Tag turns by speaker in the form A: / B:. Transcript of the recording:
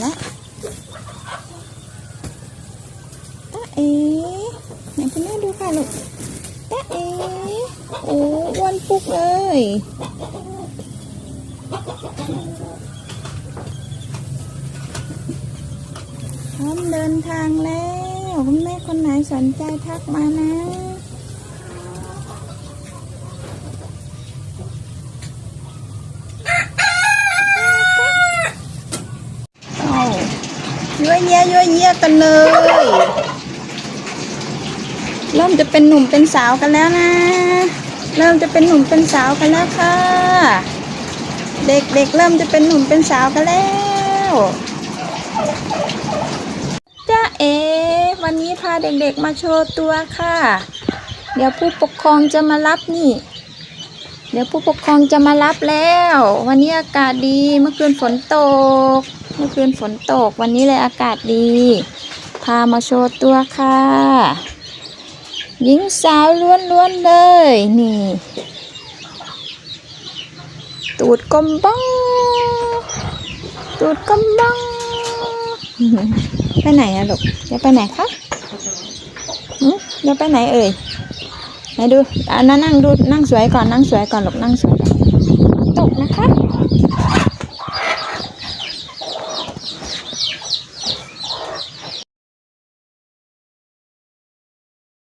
A: แล้วตาเอ๋ไหนคุณแม่ดูค่ะลูกตาเอ๋โอ้อ้วนปุกเลยพร้อมเดินทางแล้วคุณแม่คนไหนสนใจทักมานะ เอา ยั่วเยี่ยยั่วเยี่ยกันเลยเริ่มจะเป็นหนุ่มเป็นสาวกันแล้วนะ เริ่มจะเป็นหนุ่มเป็นสาวกันแล้วค่ะ เด็กๆเเริ่มจะเป็นหนุ่มเป็นสาวกันแล้วจ้าเอวันนี้พาเด็กๆมาโชว์ตัวค่ะ เดี๋ยวผู้ปกครองจะมารับนี่ เดี๋ยวผู้ปกครองจะมารับแล้ว วันนี้อากาศดีเมื่อคืนฝนตก เมื่อคืนฝนตกวันนี้เลยอากาศดี พามาโชว์ตัวค่ะ หญิงสาวล้วนๆเลย นี่ ตูดกลมบ้อง ตูดกลมบ้องไปไหนอะลูกจะไปไหนคะจะไปไหนเอ่ยไหนดูอ่านั่งนั่งดูนั่งสวยก่อนนั่งสวยก่อนลูกนั่งสวยก่อน